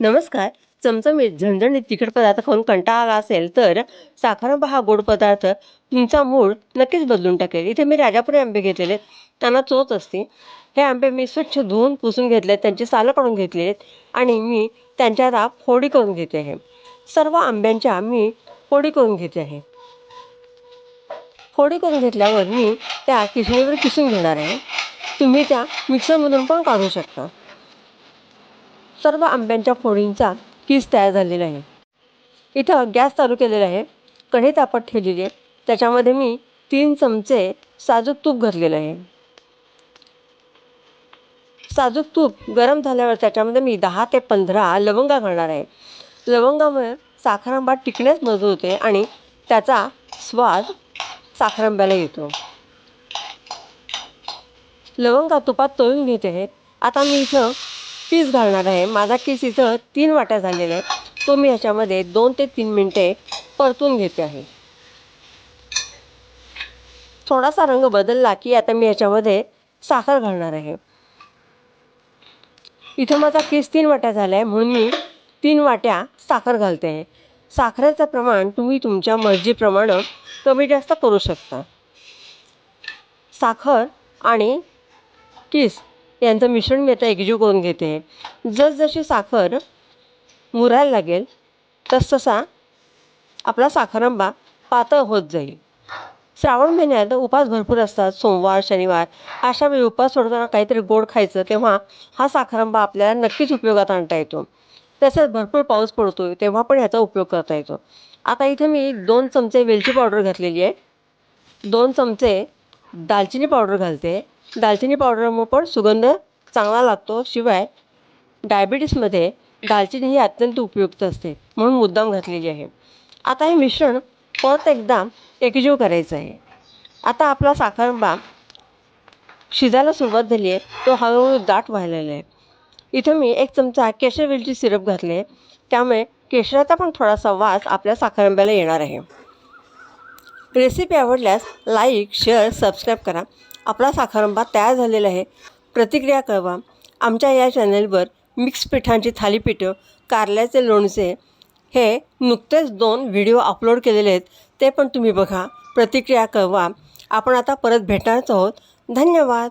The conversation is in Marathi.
नमस्कार. चमचमीत झणझणीत तिखट पदार्थ खाऊन कंटाळा आला असेल तर साखरांबा हा गोड पदार्थ. तुमचा मूड नक्कीच बदलून टाकेल. इथे मी राजापुरी आंबे घेतलेले आहेत. त्यांना चोच असते. हे आंबे मी स्वच्छ धुवून पुसून घेतले आहेत. त्यांची सालं काढून घेतली आहेत. आणि मी त्यांच्या राब फोडी करून घेते आहे. सर्व आंब्यांच्या मी फोडी करून घेते आहे. फोडी करून घेतल्यावर मी त्या किसणीवर किसून घेणार आहे. तुम्ही त्या मिक्सरमधून पण काढू शकता. सर्व आंब्यांच्या फोडींचा किस तयार झालेला आहे. इथं गॅस चालू केलेला आहे. कढई तापत ठेवलेली आहे. त्याच्यामध्ये मी तीन चमचे साजूक तूप घातलेलं आहे. साजूक तूप गरम झाल्यावर त्याच्यामध्ये मी दहा ते पंधरा लवंगा घालणार आहे. लवंगामुळे साखरांबा टिकण्यास मदत होते आणि त्याचा स्वाद साखरांब्याला येतो. लवंगा तुपात तळून घेते. आहे आता मी इथं पीस घालणार आहे. माझा किस इथं तीन वाट्या झालेला आहे तो मी ह्याच्यामध्ये दोन ते तीन मिनटे परतून घेते आहे. थोडासा रंग बदलला की आता मी ह्याच्यामध्ये साखर घालणार आहे. इथं माझा केस तीन वाट्या झाला आहे म्हणून मी तीन वाट्या साखर घालते आहे. साखरेचं प्रमाण तुम्ही तुमच्या मर्जीप्रमाणे कमी जास्त करू शकता. साखर आणि किस यांचं मिश्रण मी आता एकजीव करून घेते. जसजशी साखर मुरायला लागेल तसतसा आपला साखरांबा पातळ होत जाईल. श्रावण महिन्यात उपास भरपूर असतात सोमवार शनिवार. अशा वेळी उपास सोडताना काहीतरी गोड खायचं तेव्हा हा साखरांबा आपल्याला नक्कीच उपयोगात आणता येतो. तसेच भरपूर पाऊस पडतो तेव्हा पण ह्याचा उपयोग करता येतो. आता इथे मी दोन चमचे वेलची पावडर घातलेली आहे. दोन चमचे दालचिनी पावडर घालते. दालचिनी पावडरमुळं पण सुगंध चांगला लागतो शिवाय डायबिटीसमध्ये दालचिनी ही अत्यंत उपयुक्त असते म्हणून मुद्दाम घातलेली आहे. आता हे मिश्रण परत एकदा एकजीव करायचं आहे. आता आपला साखरंबा शिजायला सुरुवात झाली आहे. तो हळूहळू दाट व्हायलेला आहे. इथं मी एक चमचा केशर वेलची सिरप घातले त्यामुळे केशराचा पण थोडासा वास आपल्या साखरंब्याला येणार आहे. रेसिपी आवडल्यास लाईक शेअर सबस्क्राईब करा. आपला साखरंबा तयार झालेला आहे. प्रतिक्रिया कळवा. आमच्या या चॅनलवर मिक्स पिठांची थालीपीठं कारल्याचे लोणचे हे नुकतेच दोन व्हिडिओ अपलोड केलेले आहेत. ते पण तुम्ही बघा. प्रतिक्रिया कळवा. आपण आता परत भेटणारच आहोत. धन्यवाद.